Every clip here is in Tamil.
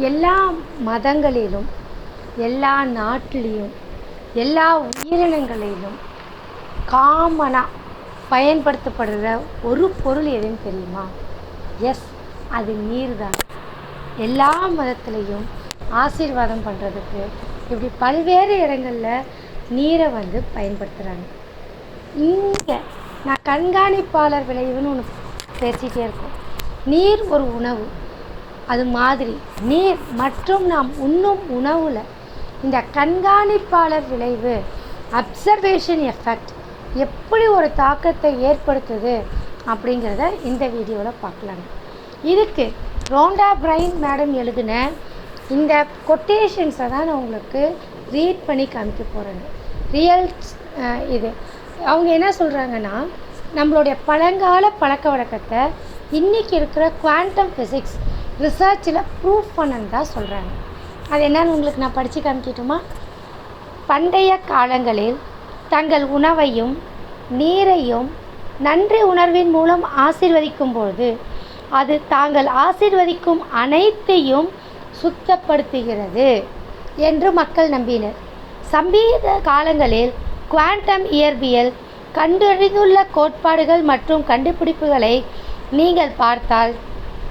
எல்லா மதங்களிலும் எல்லா நாட்டிலையும் எல்லா உயிரினங்களிலும் காமனாக பயன்படுத்தப்படுற ஒரு பொருள் எதுன்னு தெரியுமா? எஸ் அது நீர் தான் எல்லா மதத்துலேயும் ஆசீர்வாதம் பண்ணுறதுக்கு இப்படி பல்வேறு இடங்களில் நீரை வந்து பயன்படுத்துகிறாங்க இங்கே நான் கண்காணிப்பாளர் விளைவுன்னு ஒன்று பேசிகிட்டே இருக்கோம். நீர் ஒரு உணவு. அது மாதிரி நீர் மற்றும் நாம் உண்ணும் உணவில் இந்த கண்காணிப்பாளர் விளைவு அப்சர்வேஷன் எஃபெக்ட் எப்படி ஒரு தாக்கத்தை ஏற்படுத்துது அப்படிங்கிறத இந்த வீடியோவில் பார்க்கலாங்க. இதுக்கு ரோண்டா பிரைன் மேடம் எழுதின இந்த கொட்டேஷன்ஸை தான் நான் உங்களுக்கு ரீட் பண்ணி காமிக்க போகிறேங்க ரியல் இது. அவங்க என்ன சொல்கிறாங்கன்னா நம்மளுடைய பழங்கால பழக்க வழக்கத்தை இன்றைக்கி இருக்கிற குவாண்டம் ஃபிசிக்ஸ் ரிசர்ச்சில் ப்ரூவ் பண்ணன்னு தான் சொல்கிறாங்க அது என்னன்னு உங்களுக்கு நான் படித்து காமிக்கட்டுமா? பண்டைய காலங்களில் தங்கள் உணவையும் நீரையும் நன்றி உணர்வின் மூலம் ஆசிர்வதிக்கும் பொழுது அது தாங்கள் ஆசிர்வதிக்கும் அனைத்தையும் சுத்தப்படுத்துகிறது என்று மக்கள் நம்பினர். சம்பீத காலங்களில் குவாண்டம் இயற்பியல் கண்டறிந்துள்ள கோட்பாடுகள் மற்றும் கண்டுபிடிப்புகளை நீங்கள் பார்த்தால்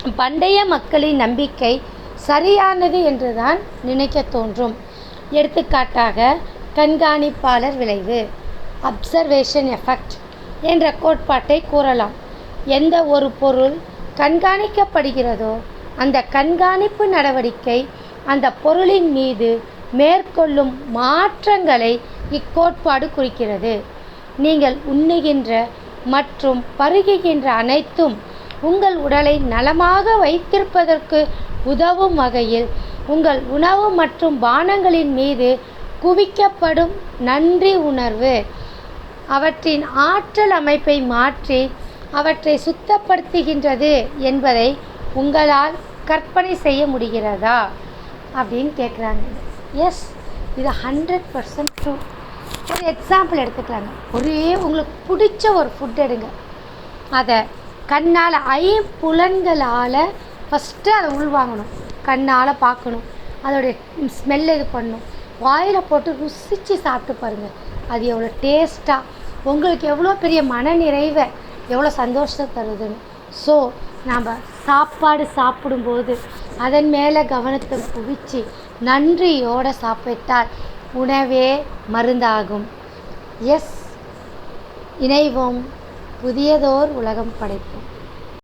பண்டைய மக்களின் நம்பிக்கை சரியானது என்றுதான் நினைக்க தோன்றும். எடுத்துக்காட்டாக கண்காணிப்பாளர் விளைவு அப்சர்வேஷன் எஃபெக்ட் என்ற கோட்பாட்டை கூறலாம். எந்த ஒரு பொருள் கண்காணிக்கப்படுகிறதோ அந்த கண்காணிப்பு நடவடிக்கை அந்த பொருளின் மீது மேற்கொள்ளும் மாற்றங்களை இக்கோட்பாடு குறிக்கிறது. நீங்கள் உண்ணுகின்ற மற்றும் பருகுகின்ற அனைத்தும் உங்கள் உடலை நலமாக வைத்திருப்பதற்கு உதவும் வகையில் உங்கள் உணவு மற்றும் பானங்களின் மீது குவிக்கப்படும் நன்றி உணர்வு. அவற்றின் ஆற்றல் அமைப்பை மாற்றி அவற்றை சுத்தப்படுத்துகின்றது என்பதை உங்களால் கற்பனை செய்ய முடிகிறதா? அப்படின்னு கேட்குறாங்க எஸ் இது ஹண்ட்ரட் பர்சன்ட் ட்ரூ ஒரு எக்ஸாம்பிள் எடுத்துக்கலாங்க. ஒரே உங்களுக்கு பிடிச்ச ஒரு ஃபுட் எடுங்க. அதை கண்ணால் ஐம்புலன்களால் ஃபஸ்ட்டு அதை உள்வாங்கணும். கண்ணால் பார்க்கணும். அதோடைய ஸ்மெல் இது பண்ணணும் வாயில் போட்டு ருசித்து சாப்பிட்டு பாருங்கள் அது எவ்வளோ டேஸ்ட்டாக உங்களுக்கு எவ்வளோ பெரிய மன நிறைவை எவ்வளோ சந்தோஷத்தை தருதுன்னு. ஸோ நாம் சாப்பாடு சாப்பிடும்போது அதன் மேலே கவனத்தை குவிச்சு நன்றியோடு சாப்பிட்டால் உணவே மருந்தாகும். எஸ் இணைவோம். புதியதோர் உலகம் படைப்போம்.